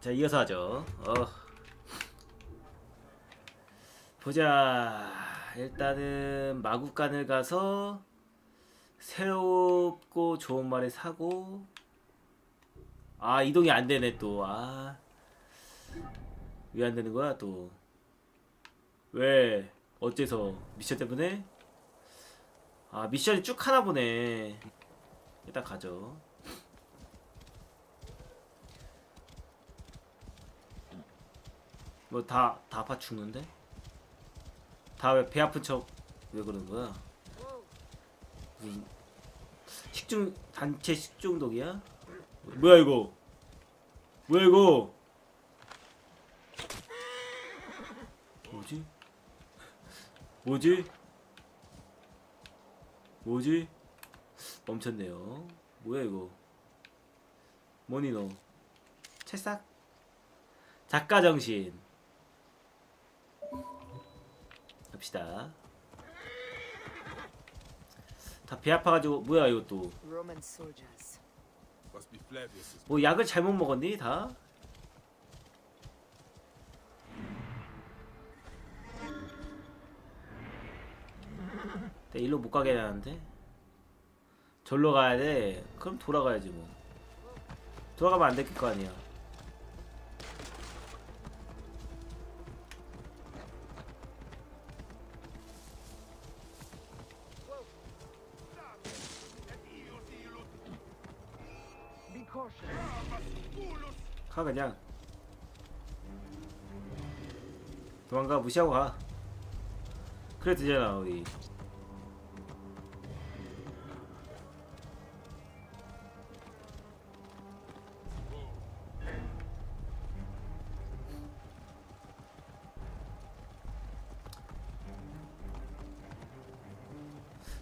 자 이어서 하죠. 어. 보자. 일단은 마구간을 가서 새롭고 좋은 말을 사고 아 이동이 안 되네 또. 아. 왜 안 되는 거야 또? 왜? 어째서? 미션 때문에? 아 미션이 쭉 하나 보네. 일단 가죠. 뭐 다 다 아파 죽는데? 다 왜 배 아픈 척 왜 그러는 거야? 무슨 식중 단체 식중독이야? 뭐야 이거? 뭐야 이거? 뭐지? 뭐지? 뭐지? 멈췄네요. 뭐야 이거? 뭐니 너? 채싹? 작가 정신. 갑시다. 다 배 아파가지고 뭐야 Flavius. 뭐 약을 잘못 먹었니 다? 내 일로 못 가게 하는데 절로 가야 돼. 그럼 돌아가야지 뭐. 돌아가면 안 될 거 아니야. 그냥. 도망가 무시하고 가. 그래 되잖아 우리.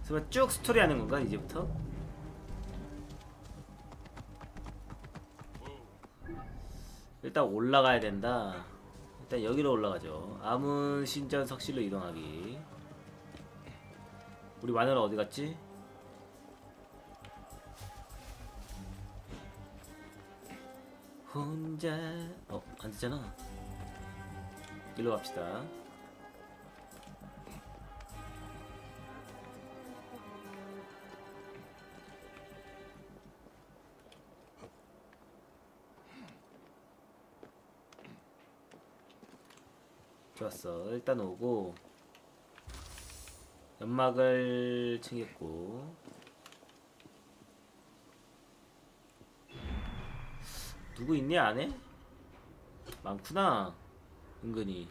그러면 쭉 스토리 하는 건가 이제부터? 일단 올라가야 된다. 일단 여기로 올라가죠. 아문 신전 석실로 이동하기. 우리 마누라 어디 갔지? 혼자 어, 안 되잖아. 일로 갑시다. 좋았어. 일단 오고 연막을 챙겼고 누구 있니 안에? 많구나. 은근히.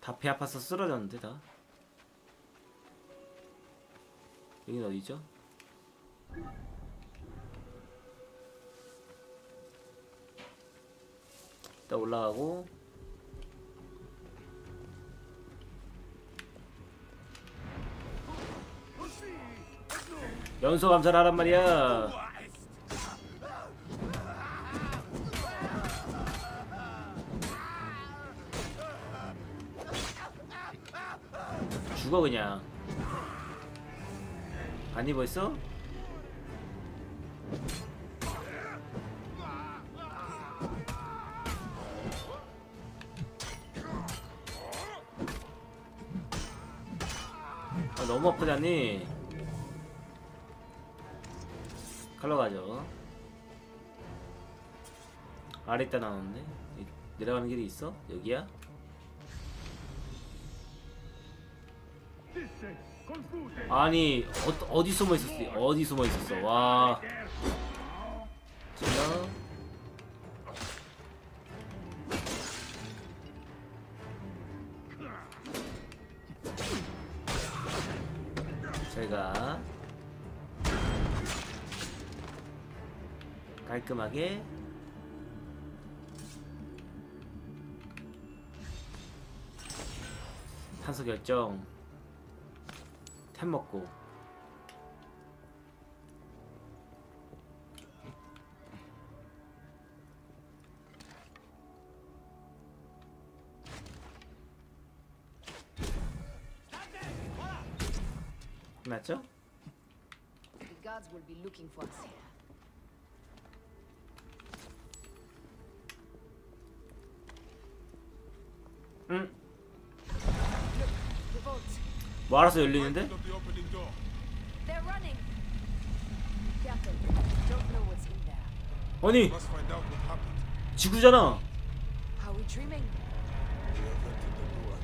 다 배 아파서 쓰러졌는데 다. 여긴 어디죠? 일단 올라가고. 연소 감사를 하란 말이야. 죽어 그냥. 안 입어있어? 아프다니 칼로 가죠. 아래 있다 나오는데? 이- 내려가는 길이 있어? 여기야? 아니 어, 어디 숨어 있었어? 어디 숨어 있었어? 와 제가 깔끔하게 탄소 결정 템 먹고 끝났죠? The guards will be looking for us here. 응. The vault. 뭐 알아서 열리는데? Door. They're running. Careful. Don't know what's in there. 아니 Must find out what happened. 지구잖아. Are we dreaming? Have entered the ruin.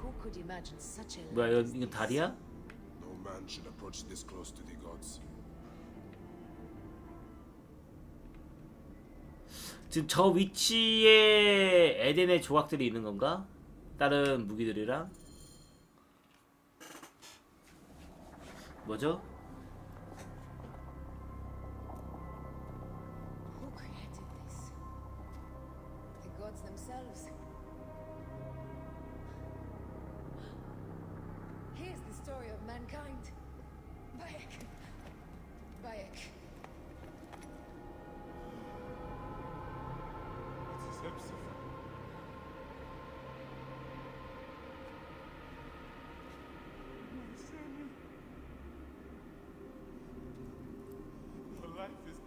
Who could imagine such a 뭐야 이거, this? 달이야? Man should approach this close to the gods. 지금 저 위치에 에덴의 조각들이 있는 건가? 다른 무기들이랑 뭐죠?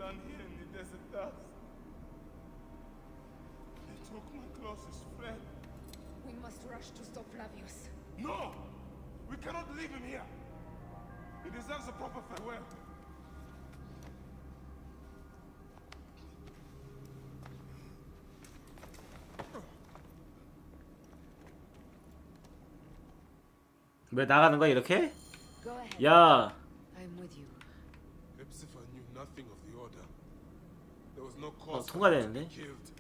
Done here in the desert dust. They took my closest friend. We must rush to stop Flavius. No! We cannot leave him here! He deserves a proper farewell. 왜 나가는 거야 이렇게? Go ahead. 야 I'm with you. Hepzibah knew nothing of the order. There was no 어, 통과되는데? killed.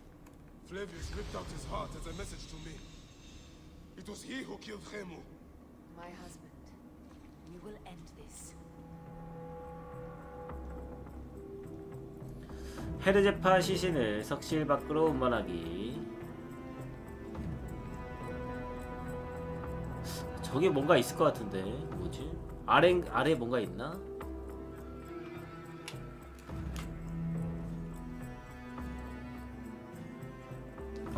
Flavius ripped out his heart as a message to me. It was he who killed Khemu. My husband. We will end this. 헤르제파 시신을 석실 밖으로 운반하기 저게 뭔가 있을 것 같은데 뭐지? 아래 아래 뭔가 있나?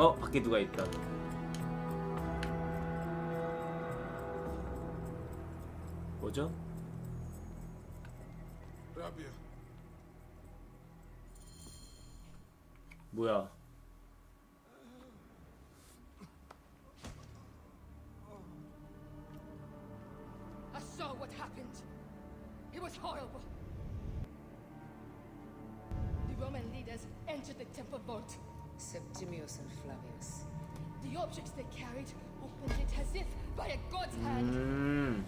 어 밖에 누가 있다. 뭐죠? 뭐야? I saw what happened. It was horrible. The Roman leaders entered the temple vault. Septimius and Flavius. The objects they carried opened it as if by a god's hand. 음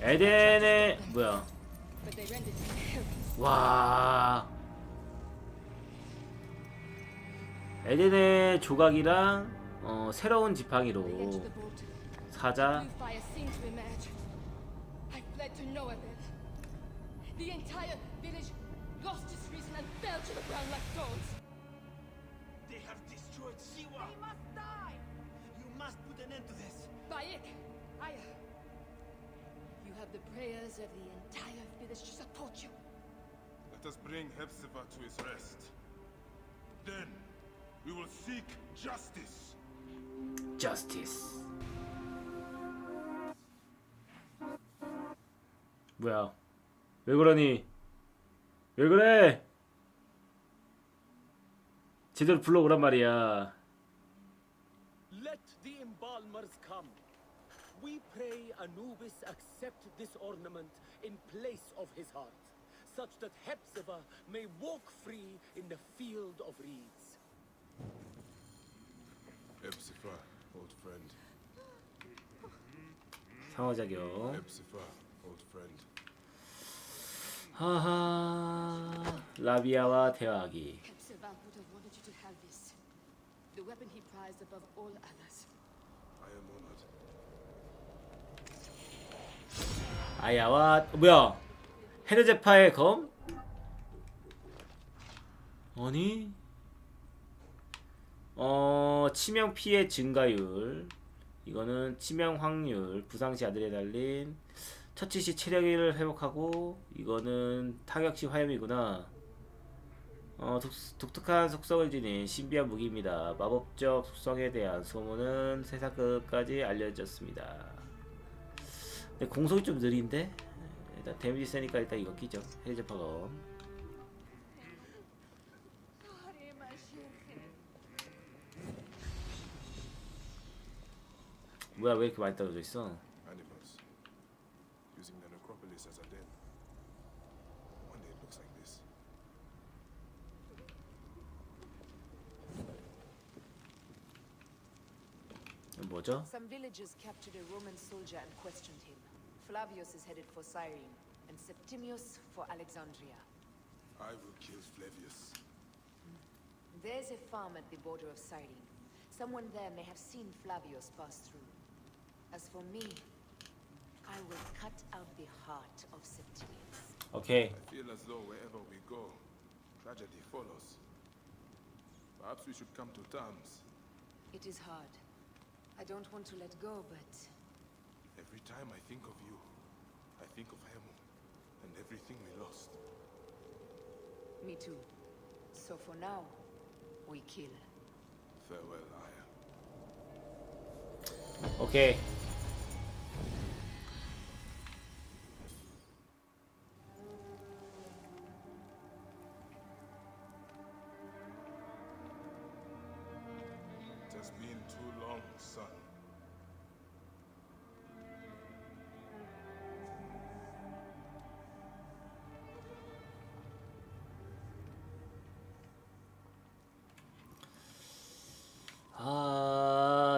에덴의 뭐야? But they rendered it helpless. 와 에덴의 조각이랑 어, 새로운 They entered 지팡이로 the vault. 사자 Blue fire seemed to emerge. I fled to Noabed. The entire village lost its reason and fell to the ground like dogs. This! Bayek, Aya, you have the prayers of the entire village to support you. let us bring Hepzibah to his rest. Then, we will seek justice. justice 뭐야 왜 그러니 왜 그래 제대로 불러오란 말이야 pray Anubis accept this ornament in place of his heart, such that Hepzibah may walk free in the field of reeds. Hepzibah, old friend. 상호작용 Hepzibah, old friend. 하하 라비아와 대화하기 Hepzibah would have wanted you to have this. The weapon he prized above all others. I am honored. 아야와 뭐야? 헤르제파의 검? 아니? 어 치명 피해 증가율. 이거는 치명 확률. 부상 시 아드레날린 처치 시 체력을 회복하고 이거는 타격 시 화염이구나. 어 독, 독특한 속성을 지닌 신비한 무기입니다. 마법적 속성에 대한 소문은 세상 끝까지 알려졌습니다 근데 공속이 좀 느린데? 일단 데미지 세니까 일단 이거 끼죠. 헤이즈 파검. 뭐야 왜 이렇게 많이 떨어져 있어 뭐죠? Some villagers captured a Roman soldier and questioned him. Flavius is headed for Cyrene, and Septimius for Alexandria. I will kill Flavius. There's a farm at the border of Cyrene. Someone there may have seen Flavius pass through. As for me, I will cut out the heart of Septimius. Okay. I feel as though wherever we go, tragedy follows. Perhaps we should come to terms. It is hard. I don't want to let go, but Every time I think of you, I think of Hemu and everything we lost. me too. So for now, we kill. Farewell, Aya. 오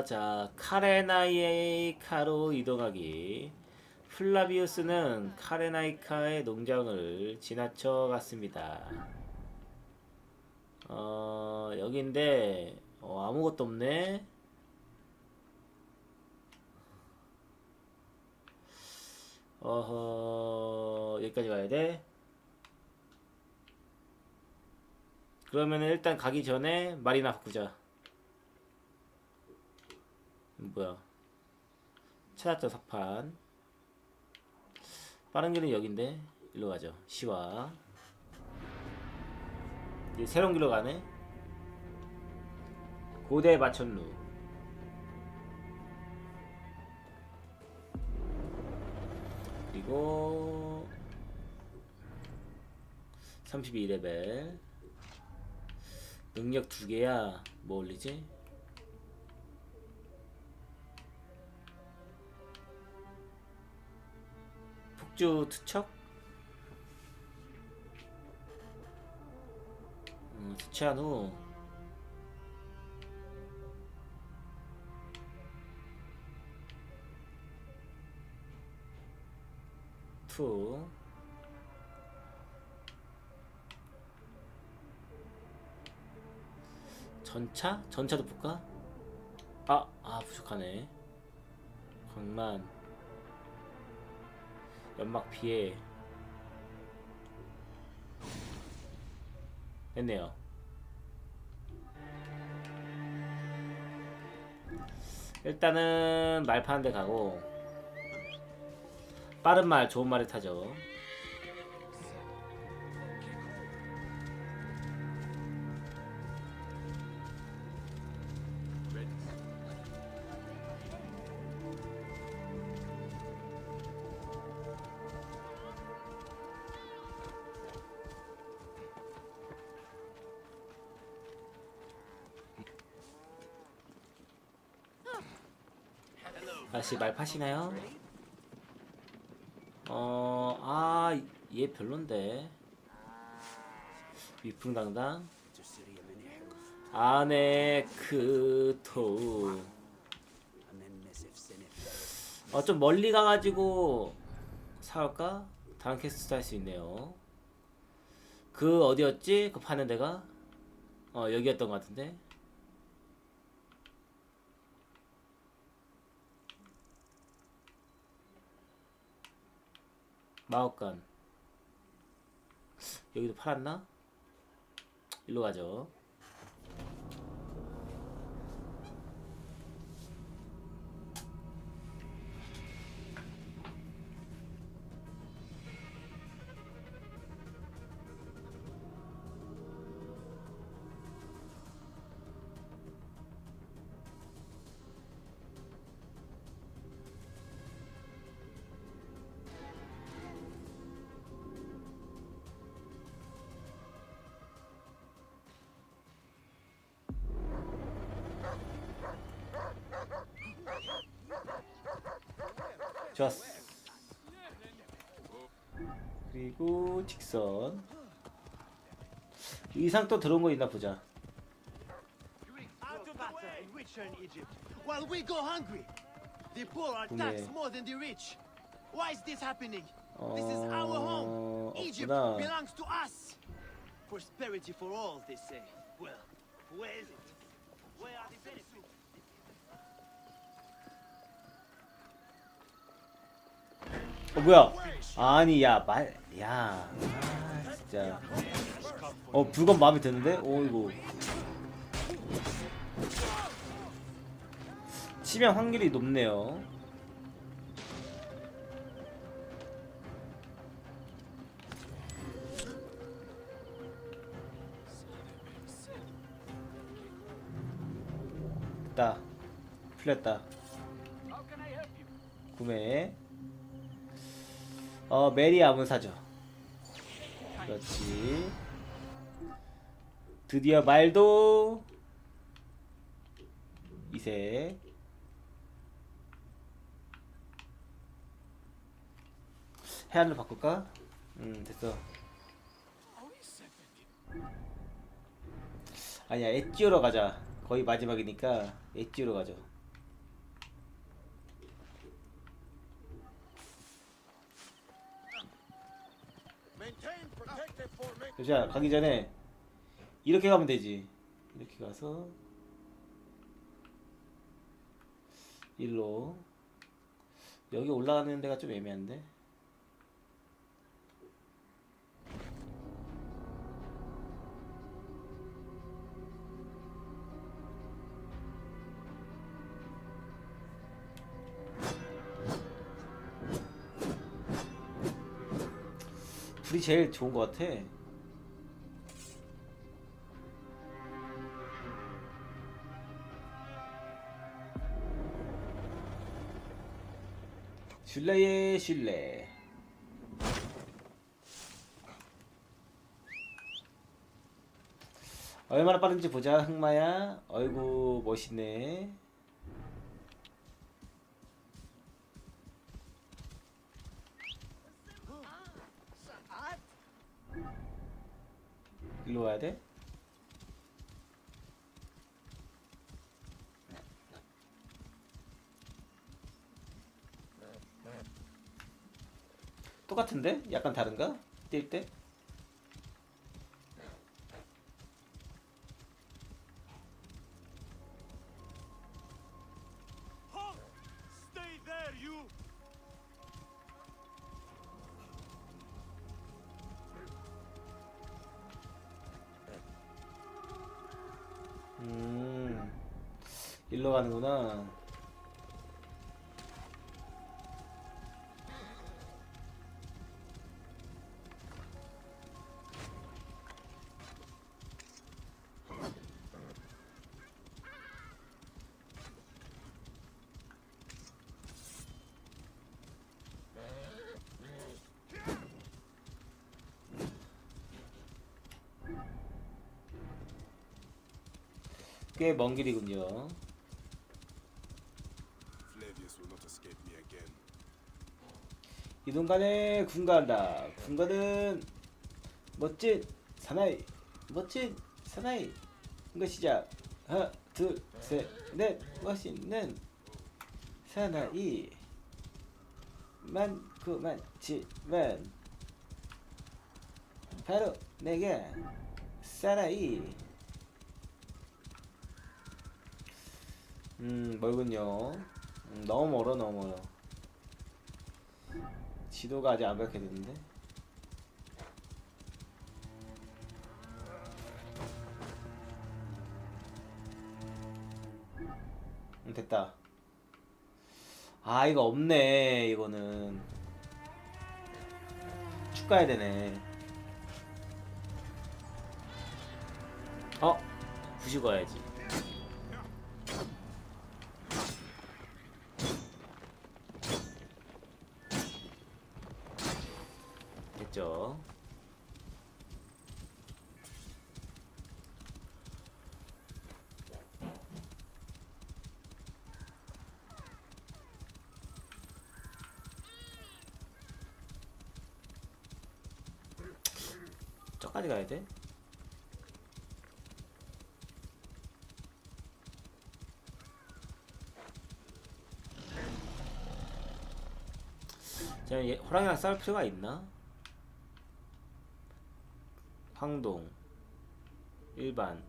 자, 카레나이카로 이동하기. 플라비우스는 카레나이카의 농장을 지나쳐 갔습니다. 어, 여긴데, 어, 아무것도 없네. 어허, 여기까지 가야 돼. 그러면 일단 가기 전에 말이나 바꾸자. 뭐야? 찾았죠 석판. 빠른 길은 여긴데? 일로 가죠. 시와. 이제 새로운 길로 가네. 고대 마천루. 그리고 32레벨. 능력 두 개야. 뭐 올리지? 폭주 투척? 음, 투치한 후 투 전차? 전차도 볼까? 아, 아 부족하네 강만 연막 피해. 됐네요. 일단은 말 파는 데 가고 빠른 말 좋은 말을 타죠 아씨 말 파시나요? 어, 아, 얘 별론데. 위풍당당. 아네, 그, 토. 어, 좀 멀리 가가지고, 사올까? 다른 캐스트 할 수 있네요. 그, 어디였지? 그 파는 데가? 어, 여기였던 것 같은데. 마법관 여기도 팔았나? 일로 가죠 직선. 이상 또 들어온 거 있나 보자. Out of the way! and richer in Egypt, while we go hungry. The poor are 네. taxed more than the rich. Why is this happening? This is our home. 어, Egypt 없구나. belongs to us. Prosperity for all, they say. Well, where is it? Where are the benefits? 어 뭐야? 아니 야말야 아, 진짜. 어 불건 마음에 드는데? 오 이거. 치명 확률이 높네요. 됐다. 풀렸다. 구매. 어 메리 아문사죠. 그렇지. 드디어 말도 이색. 해안으로 바꿀까? 음 됐어. 아니야 엣지오로 가자. 거의 마지막이니까 엣지오로 가자. 자 가기 전에 이렇게 가면 되지. 이렇게 가서 일로 여기 올라가는 데가 좀 애매한데. 불이 제일 좋은 것 같아. 슐레의 슐레. 얼마나 빠른지 보자, 흑마야. 어이구, 멋있네. 일로 와야 돼? 똑같은데? 약간 다른가? 뛸 때? 음, 일로 가는구나. 꽤 먼 길이군요. 이동간에 군가한다. 군가는 멋진 사나이, 멋진 사나이. 군가 시작. 하나, 둘, 셋, 넷. 멋있는 사나이. 많고 많지만 바로 내가 사나이. 음 멀군요. 음, 너무 멀어 너무 멀어. 지도가 아직 안 밝혀졌는데. 음, 됐다. 아 이거 없네 이거는. 쭉 가야 되네. 어? 부시고 가야지. 있죠. 저까지 가야 돼? 자, 호랑이랑 싸울 필요가 있나? 황동 일반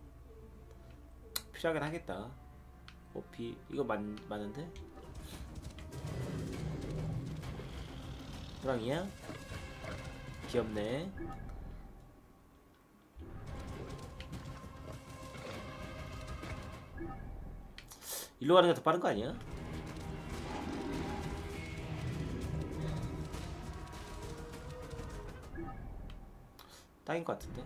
필요하긴 하겠다. 오피 이거 맞 맞는데? 호랑이야? 귀엽네. 일로 가는 게 더 빠른 거 아니야? 딱인 것 같은데.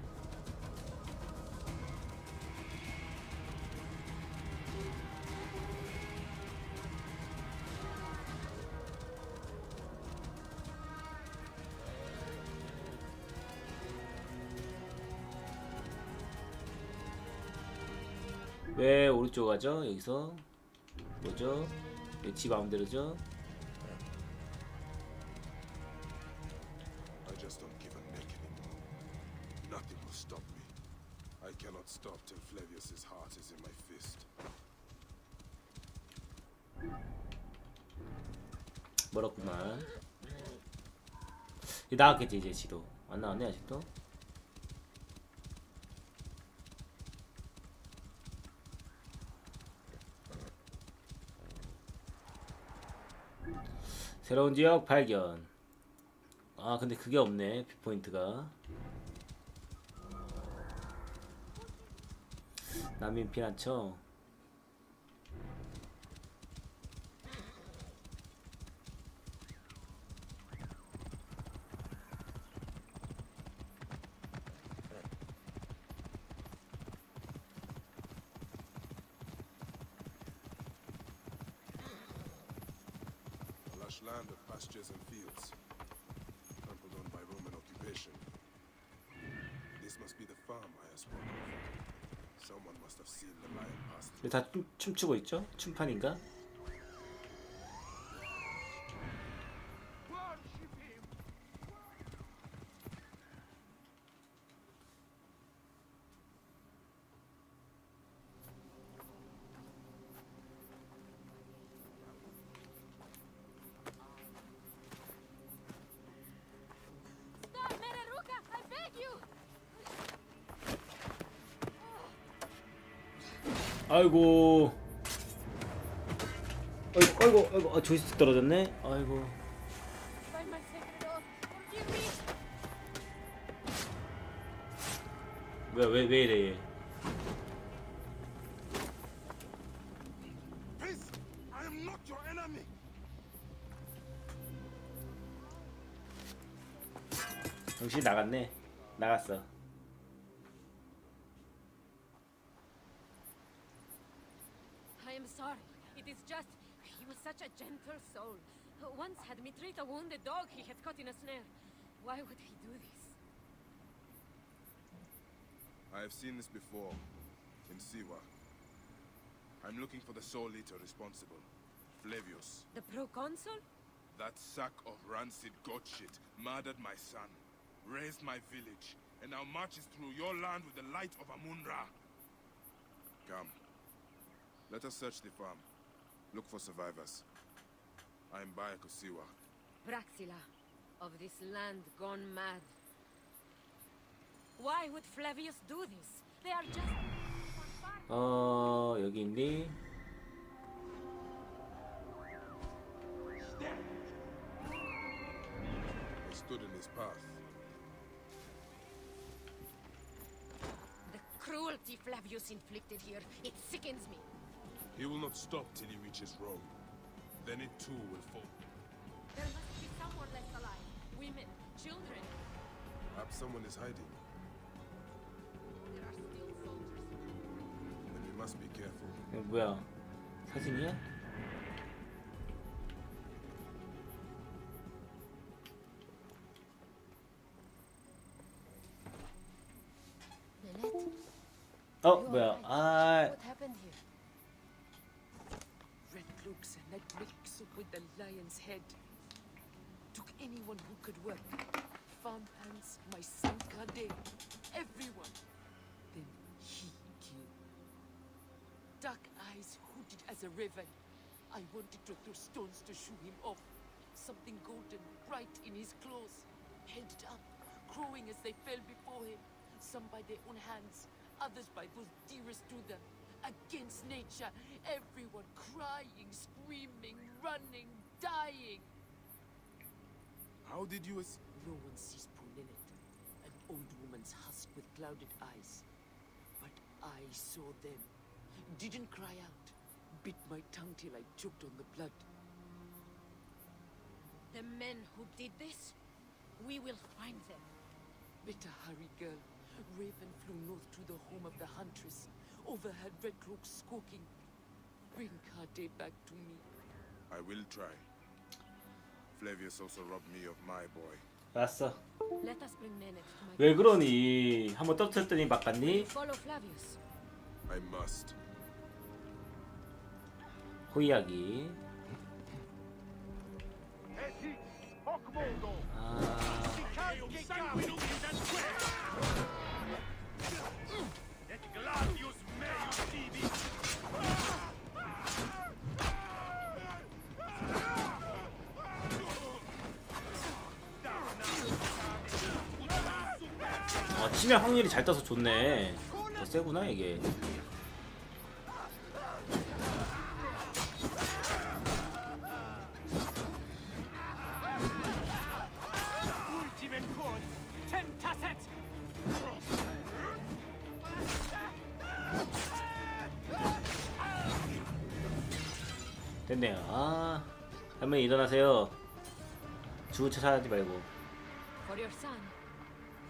왜 오른쪽 가죠? 여기서 뭐죠? 왜지 마음대로죠? 나왔겠지 이제 지도 안 나왔네 아직도. 새로운 지역 발견. 아 근데 그게 없네 뷰포인트가. 난민 피난처. A lush land of pastures and fields, trampled on by Roman occupation. This must be the farm I have spoken of. Someone must have seen the lion pass through. 다 춤, 춤추고 있죠? 춤판인가? 아이고. 아이고 아이고 아이고 아, 조이스틱 떨어졌네. 아이고. 왜 왜 왜 이래 얘. 정신 나갔네. 나갔어. I am sorry. It is just... He was such a gentle soul. Once had me treat a wounded dog he had caught in a snare. Why would he do this? I have seen this before, in Siwa. I'm looking for the soul eater responsible, Flavius. The proconsul? That sack of rancid goat shit murdered my son, raised my village, and now marches through your land with the light of Amunra. Come. Let us search the farm. Look for survivors. I am Baya Kosiwa. Praxila, of this land gone mad. Why would Flavius do this? They are just... 어 여기 있니? I stood in his path. The cruelty Flavius inflicted here, it sickens me. He will not stop till he reaches Rome. Then it too will fall. There must be someone left alive. Women, children. Perhaps someone is hiding. There are still soldiers. But we must be careful. Well, hasn't? Head. Took anyone who could work. farmhands, my son Kade, everyone. Then he killed. Dark eyes hooded as a raven. I wanted to throw stones to shoo him off. Something golden, bright in his claws, held up, crowing as they fell before him. Some by their own hands, others by those dearest to them. Against nature, everyone crying, screaming, running, dying. How did you es- No one sees poor Ninette, an old woman's husk with clouded eyes. But I saw them. Didn't cry out. Bit my tongue till I choked on the blood. The men who did this, we will find them. Better hurry, girl. Raven flew north to the home of the huntress. Overheard red cloaks squawking. Bring Kade back to me. I will try. Flavius also robbed me of my boy. 알았어. Let us bring Nennet to my 왜 그러니? 한번 떨어뜨렸더니 바꿨니? Follow Flavius. I must. 호이야기. 아, 어, 치명 확률이 잘 떠서 좋네. 더 세구나 이게. 됐네요. 아, 할머니 일어나세요. 죽은 척 하지 말고. For your son,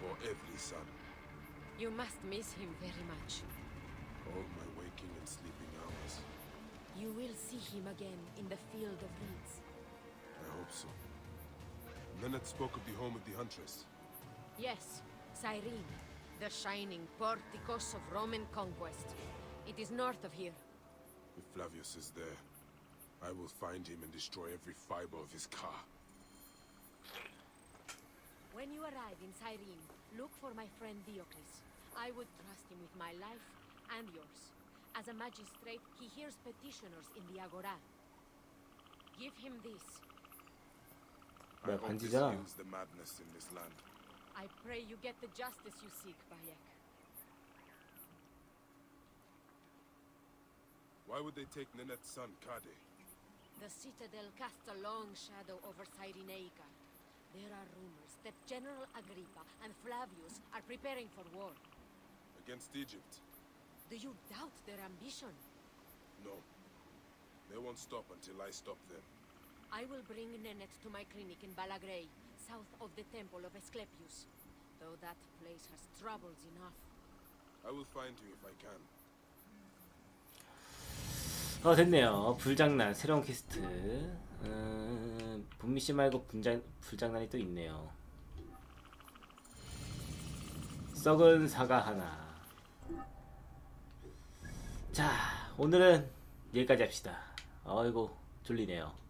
For every son. You must miss him very much. All my waking and sleeping hours. You will see him again in the field of reeds. I hope so. Nennet spoke of the home of the huntress. Yes, Cyrene, the shining porticos of Roman conquest. It is north of here. If Flavius is there, I will find him and destroy every fiber of his car. When you arrive in Cyrene, look for my friend Diocles. I would trust him with my life and yours. As a magistrate, he hears petitioners in the Agora. Give him this. I hope this the madness in this land. I pray you get the justice you seek, Bayek. Why would they take Ninette's son, Kade? The Citadel casts a long shadow over Cyrenaica. There are rumors that General Agrippa and Flavius are preparing for war. Against Egypt? Do you doubt their ambition? No. They won't stop until I stop them. I will bring Nennet to my clinic in Balagrey, south of the temple of Asclepius. Though that place has troubles enough. I will find you if I can. 어 됐네요. 불장난 새로운 퀘스트. 음, 분미씨 말고 분장 불장난이 또 있네요. 썩은 사과 하나. 자 오늘은 여기까지 합시다. 어이구 졸리네요.